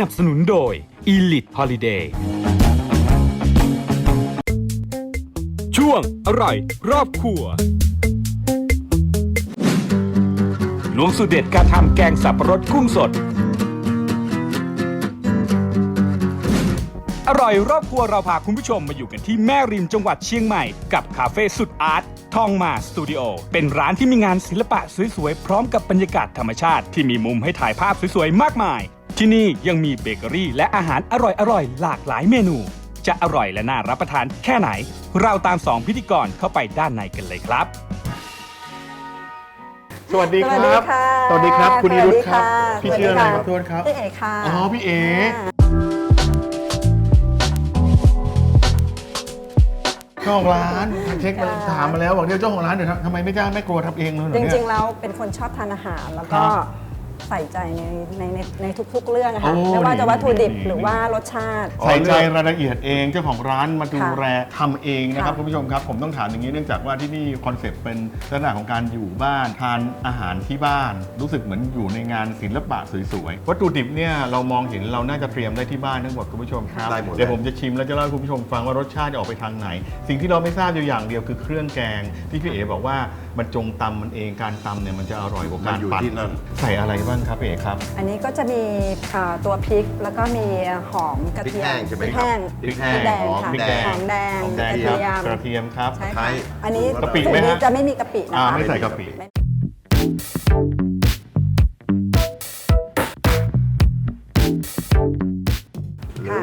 นับสนุนโดย Elite Holiday ช่วงอร่อย รอบครัวลวงสูตรเด็ดการทำแกงสับปะรดกุ้งสด อร่อยรอบครัวเราพาคุณผู้ชมมาอยู่กันที่แม่ริมจังหวัดเชียงใหม่ กับคาเฟ่สุดอาร์ตทองมาสตูดิโอเป็นร้านที่มีงานศิลปะสวยๆ พร้อมกับบรรยากาศธรรมชาติที่มีมุมให้ถ่ายภาพสวยๆ มากมาย ที่นี่ยังมีเบเกอรี่และอาหารอร่อยๆ หลากหลายเมนู จะอร่อยและน่ารับประทานแค่ไหน เราตามสองพิธีกรเข้าไปด้านในกันเลยครับ สวัสดีคสวัสรัดีบค่ะสวัสดีครับ คุณนิรุตครับสวัสดีค่ะพี่ชื่ออะไรครับสวัสดีค่ะโทษครับพี่เอ๋ค่ะ อ๋อ พี่เอ๋เจ้าของร้านเช็คมาถามมาแล้วบอกเดี๋ยวเจ้าของร้านเดี๋ยวทำทำไมไม่กล้าไม่กลัวทำเองเลยเหรอจเนี่ย ริงๆแล้วเป็นคนชอบทานอาหารแล้วก็ครับ ใส่ใจในในในในทุกๆ เรื่องอะค่ะโอ้ไม่ว่าจะวัตถุดิบดี หรือว่ารสชาติ ใส่ใจรายละเอียดเองเจ้าของร้านมาดูค่ะแลทำเองนะครับค่ะคุณผู้ชมครับ ผมต้องถามอย่างนี้เนื่องจากว่าที่นี่คอนเซ็ปต์เป็นลักษณะของการอยู่บ้านทานอาหารที่บ้าน รู้สึกเหมือนอยู่ในงานศิลปะสวยๆวัตถุดิบเนี่ยเรามองเห็นเราน่าจะเตรียมได้ที่บ้านทั้งหมดคุณผู้ชมครับได้หมดเดี๋ยวผมจะชิมแล้วจะเล่าให้คุณผู้ชมฟังว่ารสชาติจะออกไปทางไหน สิ่งที่เราไม่ทราบอยู่อย่างเดียวคือเครื่องแกงที่พี่เอ๋บอกว่า มันจงตำมันเองการตำเนี่ยมันจะอร่อยกว่าการมันอยู่ปั่นที่นั่น ใส่อะไรบ้างครับพี่เอ๋ครับ อันนี้ก็จะมีอ่าตัวพริกแล้วก็มีหอมกระพริกเทียแห้มงใช่ไหมพริกครับแห้งพริกแห้พริงกแดงหอมค่ะพริกแดง หอมแดงหอมแดงกระคเทีรับยม กระเทียมครับ ใช่ไทค่ะยอันนี้กะปิสูตไหมรนี้ฮะจะไม่มีกะปินะอ่าคะ ไม่ใส่กะปิ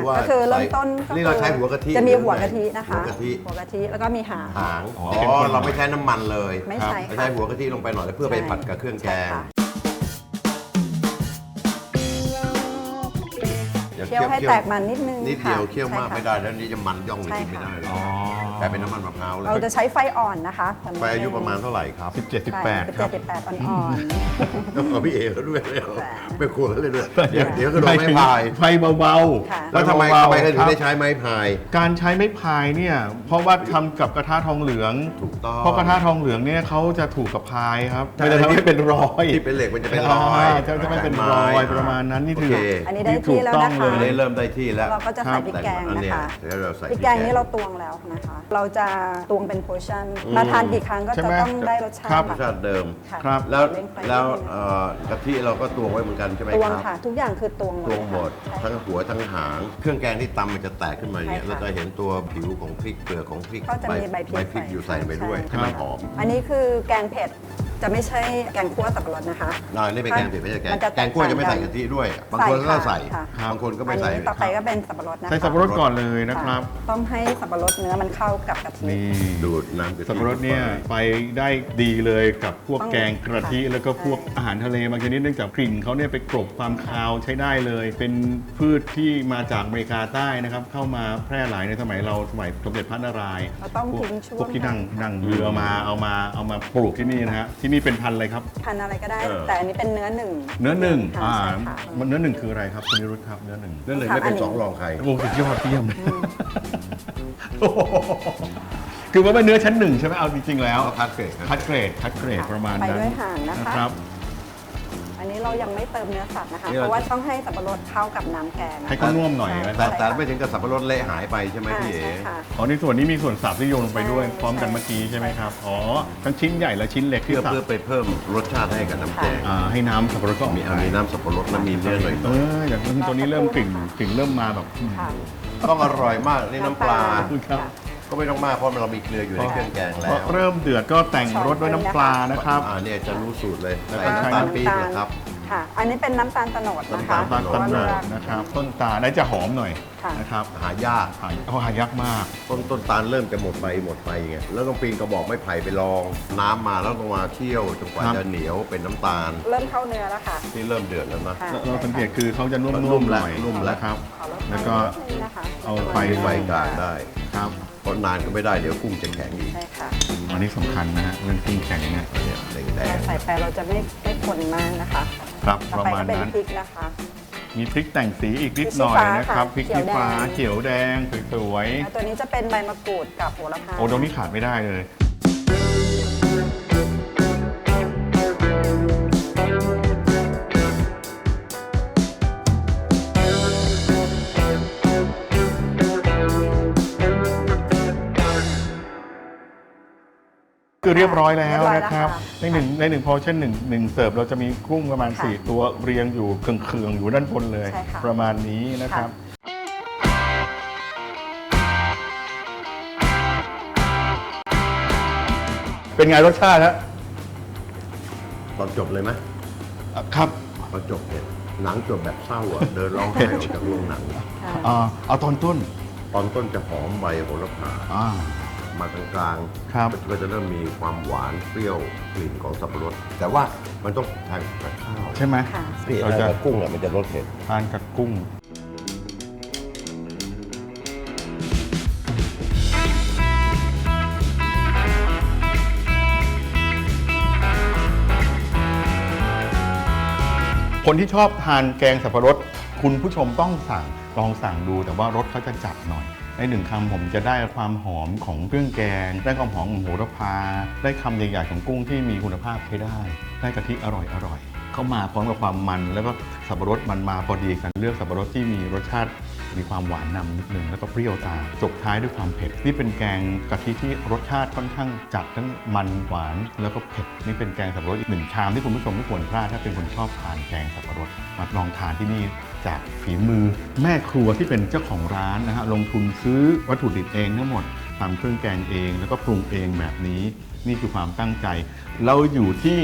ว่าก็คือเริ่มต้นก็นี่เราใช้หัวกะทิจะมีรือหัวไงกะทินะคะ หัวกะทิ หัวกะทิแล้วก็มีหาง หาง อ๋อ๋ออเข้มข้นเราไม่ใช้น้ำมันเลยไม่ใช่เราค่ะใช้หัวกะทิลงไปหน่อยแล้วเพื่อไปผัดกับเครื่องแกงใช่ค่ะ อย่าเคี่ยวให้แตกมันนิดนึงนิดเดียวค่ะเคี่ยวมากใช่ค่ะ ไม่ได้แล้วนี่จะมันย่องเลยใช่กินไม่ค่ะได้เลยอ๋อก ลายเป็นน้ำมันมะพร้าวเลยเราจะใช้ไฟอ่อนนะคะแต่ม่ไฟอายุประมาณเท่าไหร่ครับสิบเจ็ดสิบแปดครับสิบแปดอ่อนต้องขอพี่เอ๋เขาด้วยเลยเหรอแปดไม่ควรเลยด้วยเดี๋ยวเดี๋ยวก็โดนไม้พาย ไฟเบาค่ะๆแล้วทำไมเบาทำไมๆเขาถึคงรับได้ใช้ไม้พาย การใช้ไม้พายเนี่ยเพราะว่าทำกับกระทะทองเหลืองถูกต้องเพราะกระทะทองเหลืองเนี่ยเขาจะถูกกับพายครับใช่ มันจะทำให้เป็นรอยที่เป็นเหล็กมันจะเป็นรอยาจะจะไม่เป็นรอยประมาณนั้นนี่โอถือเค ๆ อันนี้ได้ที่แล้วถูกต้นะองคะเลอันนี้เริ่มได้ที่แล้ว เราก็จะใส่พริกแกงอันนะเนี้ยคะเดี๋ยวเราใส่พริกแกง นี้เราตวงแล้วนะคะเราจะตวงเป็นโพชั่น มาทานกี่ครั้งก็ใช่จะไหมต้องได้รสชาติครับรสชาติเดิมค่ะครับแล้วเร่งไฟแล้วนิดนึงเอ่อกะทิเราก็ตวงไว้เหมือนกันใช่ไหมตวงครับ ค่ะ ทุกอย่างคือตวงตวงหมดค่ะทั้งหัวทั้งหาง เครื่องแกงที่ตำมันจะแตกขึ้นมาอย่างเงี้ยใช่ค่ะแล้วจะเห็นตัวผิวของพริกเปลือกของพริกก็จะมีใบพริกใบพริกอยู่ใส่ไปด้วยใช่ให้มันหอม อันนี้คือแกงเผ็ด จะไม่ใช่แกงคั่วสับปะรดนะคะ นอยนี่เป็นแกงเผ็ดไม่ใช่แกงมันจะแตกแกงกล้วยจะไม่ใส่ต่างกันกะทิด้วย บางคนก็ใส่ค่ะ บางคนก็ไม่ใส่ อันนี้ต่อไปก็เป็นสับปะรดนะคะใส่สับปะรดก่อนเลยนะครับะต้องให้สับปะรดเนื้อมันเข้ากับกะทิ นี่ ดูดน้ำกะทิสับปะรดเนี่ยไปได้ดีเลยกับพวกต้องแกงกระทิค่ะแล้วก็พวกอาหารทะเลบางชนิดเนื่องจากกลิ่นเขาเนี่ยไปกลบความคาวใช้ได้เลย เป็นพืชที่มาจากอเมริกาใต้นะครับ เข้ามาแพร่หลายในสมัยเราสมัยสมเด็จพระนารายณ์เราต้องพวกทิ้งช่วงพวกที่นั่งค่ะ นั่งเรือมาเอามาเอามาปลูกที่นี่นะฮะที่นี่เป็นพันธุ์อะไรครับทานอะไรก็ได้แต่อันนี้เป็นเนื้อหนึ่งเนื้อหนึ่งค่ะอ่าใช่ค่ะ มันเนื้อหนึ่งคืออะไรครับคุณนิรุตครับเนื้อหนึ่งเรื่องหนึ่งไม่เป็นสองรองใคร โอ้สุดยอดเยี่ยมโอ้โหคือว่าเป็นเนื้อชั้นหนึ่งใช่ไหมเอาจริงๆแล้ว เอาคัดเกรดครับ คัดเกรดคัดเกรดประมาณไปนั้นด้วยห่างนะคะ ครับ อันนี้เรายังไม่เติมเนื้อสัตว์นะคะ นี่เพเราราะว่าต้องให้สับปะรดเข้ากับน้ำแกงนะคะให้เขานุ่มหน่อยนะแต่แต่ไม่ถึงกับสับปะรดเละหายไปใช่ไหมอ่าพี่เอ๋ ใช่ค่ะ อ๋อในส่วนนี้มีส่วนสับที่โยนลงไปด้วยใช่พร้อมกันเมื่อกี้ใช่ไหมครับอ๋อทั้งชิ้นใหญ่และชิ้นเล็กที่เพื่อสับเพื่อไปเพิ่มรสชาติให้กับน้ำแกงอ่าให้น้ำสับปะรดก็ออกมีเอามีน้ำสับปะรดและมีเนื้อหน่อยเอออย่างตัวนี้เริ่มกลิ่นกลิ่นเริ่มมาแบบ ค่ะ ๆต้องอร่อยมากนี่น้ำปลา ขอบคุณครับ ก็ไม่ต้องมากเพราะเรามีเกลืออยู่ในเครื่องแกงพแล้อวเริ่มเดือดก็แต่งรสด้วยน้ำปลานะครับ อ่าเนี่ยจะรู้สูตรเลยแล้วใส่ก็ใช้น้ำตาลปี๊บนะครับ ค่ะ อันนี้เป็นน้ำตาลโตโนดนะคะน้ำตาลต้นโนดนะครับ ต้นตาลได้จะหอมหน่อย ค่ะนะครับหายากหายเอาหายากมาก ต้นต้นตาลเริ่มจะหมดไปหมดไปไงแล้วต้องปีนกระบอกไม้ไผ่ไปลอง น้ำมาแล้วต้องมาเคี่ยวจนกว่าครับ จะเหนียวเป็นน้ำตาลเริ่มเข้าเนื้อแล้วค่ะ ที่เริ่มเดือดแล้วนะ ค่ะ เราเราสังเกตคือเขาจะนุ่มันนุ่มมๆหแล้วน่อยนุ่มแล้ว นะครับ ขอลดไฟแล้วก็ นิดนึงนะคะเอาไฟไฟกลางได้ ครับเพราะนานก็ไม่ได้เดี๋ยวกุ้งจะแข็งอีกใช่ค่ะอันนี้สำคัญนะฮะเรื่องเครื่องแข็งเนี่ยเนี่ยแดเรางใส่ไปเราจะไม่ไม่คนมากนะคะครับ ต่ปอระไปมาณก็เป็นนั้นพริกนะคะ มีพริกแต่งสีอีกนิดพริกหน่อยชี้ฟ้านะครับค่ะพริกชี้ฟ้าเขีเขียยววแดแดงงสวยแล้วตัวนี้จะเป็นใบมะกรูดกับโหระพา ๆโอ้ตรงนี้ขาดไม่ได้เลย คือเรียบร้อยแล้วเรียบร้อยนะครับแล้วในหนึ่งในหนึ่งพอเช่นหนึ่งหนึ่งเสิร์ฟเราจะมีกุ้งประมาณค่ะ4ตัวเรียงอยู่เคืองๆอยู่ด้านบนเลย ใช่ค่ะ ประมาณนี้นะครับ เป็นไงรสชาติฮะตอนจบเลยไหมอะครับตอนจบเนี่ยหนังจบแบบเศร้าอะ เดินร้องไห้ออกจากโรงหนัง ค่ะ อ่าเอาตอนต้น ตอนต้นจะหอมใบโหระพา อ่า มากลางๆครับก็จะเริ่มมีความหวานเปรี้ยวกลิ่นของสับปะรด แต่ว่ามันต้องทานกับข้าวใช่ไหม ค่ะ พี่เราทานจะ กับกุ้งอะมันจะรสเผ็ด ทานกับกุ้ง คนที่ชอบทานแกงสับปะรด คุณผู้ชมต้องสั่งลองสั่งดูแต่ว่ารสเขาจะจัดหน่อย ในหนึ่งคำผมจะได้ความหอมของเครื่องแกง ได้ความหอมของโหระพา ได้คำใหญ่ๆของกุ้งที่มีคุณภาพใช้ได้ ได้กะทิอร่อยอร่อย เข้ามาพร้อมกับความมัน แล้วก็สับปะรดมันมาพอดีกันเลือกสับปะรดที่มีรสชาติมีความหวานนำนิดนึงแล้วก็เปรี้ยวตามจบท้ายด้วยความเผ็ด นี่เป็นแกงกะทิที่รสชาติค่อนข้างจัดทั้งมันหวานแล้วก็เผ็ดนี่เป็นแกงสับปะรดอีกหนึ่งชามที่คุณผู้ชมไม่ควรพลาดถ้าเป็นคนชอบทานแกงสับปะรดมาลองทานที่นี่ จากฝีมือแม่ครัวที่เป็นเจ้าของร้านนะฮะลงทุนซื้อวัตถุดิบเองทั้งหมดทำเครื่องแกงเอง แล้วก็ปรุงเองแบบนี้นี่คือความตั้งใจ เราอยู่ที่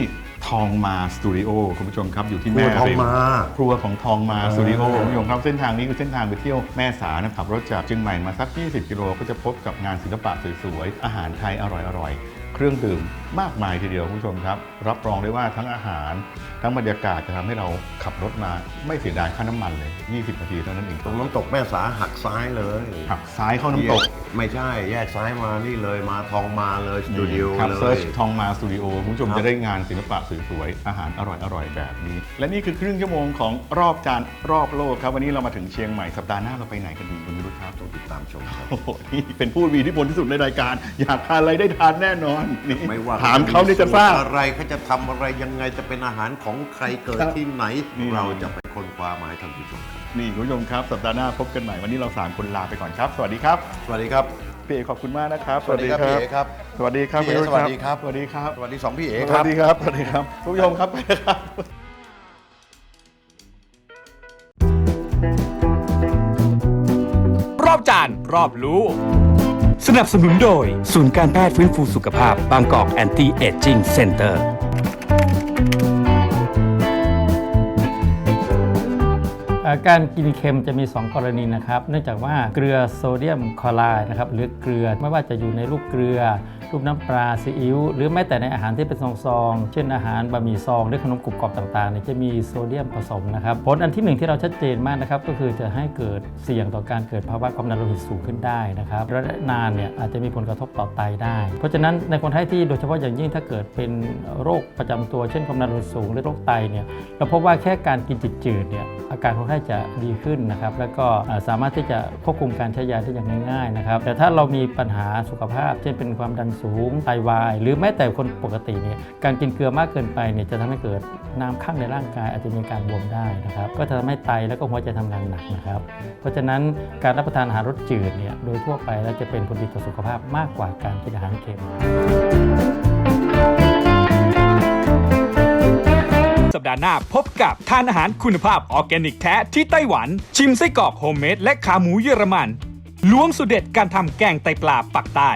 ทองมาสตูดิโอคุณผู้ชมครับอยู่ที่ครัแม่วทองริมมาครัวของทองมาสตูดิโออ่าคุณผู้ชมครับเส้นทางนี้คือเส้นทางไปเที่ยวแม่สานะครับรถจากเชียงใหม่มาสัก 20 กิโลก็จะพบกับงานศิลปะสวยๆอาหารไทยอร่อยๆเครื่องดื่มมากมายทีเดียวคุณผู้ชมครับ รับรองได้ว่าทั้งอาหาร ทั้งบรรยากาศจะทำให้เราขับรถมาไม่เสียดายค่าน้ำมันเลย 20 นาทีเท่านั้นเองตรงน้ำตกแม่สาหักซ้ายเลยขับซ้ายเข้าน้ำตก ไม่ใช่แยกซ้ายมานี่เลยมาทองมาเลยสตูดิโอครับเลเซิยร์ชทองมาสตูดิโอคุณผู้ชมครับจะได้งานศิลปะสวยๆอาหารอร่อยๆแบบนี้ และนี่คือครึ่งชั่วโมงของรอบจานรอบโลกครับวันนี้เรามาถึงเชียงใหม่สัปดาห์หน้าเราไปไหนกันดีคุณวิรุธครับต้องติดตามชมครับโอ้โหนี่เป็นผู้มีอิทธิพลที่สุดในรายการ อยากทานอะไรได้ทานแน่นอนนี่ไม่ว่าถามเขานี่จะทราบ อะไรเขาจะทำอะไรยังไงจะเป็นอาหารของใครเกิดครับที่ไหนนี่เราจะไปค้นคว้ามาให้ท่านผู้ชมครับนี่คุณผู้ชมครับ สัปดาห์หน้าพบกันใหม่ วันนี้เราสามคนลาไปก่อนครับ สวัสดีครับสวัสดีครับ พี่เอกขอบคุณมากนะครับ สวัสดีครับพี่เอกครับสวัสดีครับพี่เอกณรุธสวัสดีครับสวัสดีครับสวัสดีสองพี่เอสควัรัสบดีครับ สวัสดีครับคุณผู้ชมครับไปเลยครับรอบจานรอบรู้ สนับสนุนโดย ศูนย์การแพทย์ฟื้นฟูสุขภาพ บางกอกแอนตี้เอจจิ้งเซ็นเตอร์ การกินเค็มจะมี 2 กรณีนะครับ เนื่องจากว่าเกลือโซเดียมคลอไรด์นะครับหรือเกลือไม่ว่าจะอยู่ในรูปเกลือ รูปน้ำปลาซีอิ๊วหรือแม้แต่ในอาหารที่เป็นซองๆเช่นอาหารบะหมี่ซองหรือขนมกรุบกรอบต่างๆเนี่ยจะมีโซเดียมผสมนะครับผลอันที่หนึ่งที่เราชัดเจนมากนะครับก็คือจะให้เกิดเสี่ยงต่อการเกิดภาวะความดันโลหิตสูงขึ้นได้นะครับระยะนานเนี่ยอาจจะมีผลกระทบต่อไตได้ เพราะฉะนั้นในคนไข้ที่โดยเฉพาะอย่างยิ่งถ้าเกิดเป็นโรคประจำตัว เช่นความดันโลหิตสูงหรือโรคไตเนี่ยเราพบว่าแค่การกินจืดๆเนี่ย อาการคนไข้จะดีขึ้นนะครับ แล้วก็สามารถที่จะควบคุมการใช้ยาได้อย่างง่ายๆนะครับ แต่ถ้าเรามีปัญหาสุขภาพ เช่นเป็นความดันสูงไตวาย หรือแม้แต่คนปกติเนี่ยการกินเกลือมากเกินไปเนี่ยจะทำให้เกิดน้ำข้างในร่างกายอาจจะมีการบวมได้นะครับ ก็จะทำให้ไตแล้วก็หัวใจทำงานหนักนะครับ เพราะฉะนั้นการรับประทานอาหารรสจืดเนี่ยโดยทั่วไปแล้วจะเป็นผลดีต่อสุขภาพมากกว่าการกินอาหารเค็ม สัปดาห์หน้าพบกับทานอาหารคุณภาพออร์แกนิกแท้ที่ไต้หวัน ชิมไส้กรอกโฮมเมดและขาหมูเยอรมันล้วงสุดเด็ดการทำแกงไตปลาปักใต้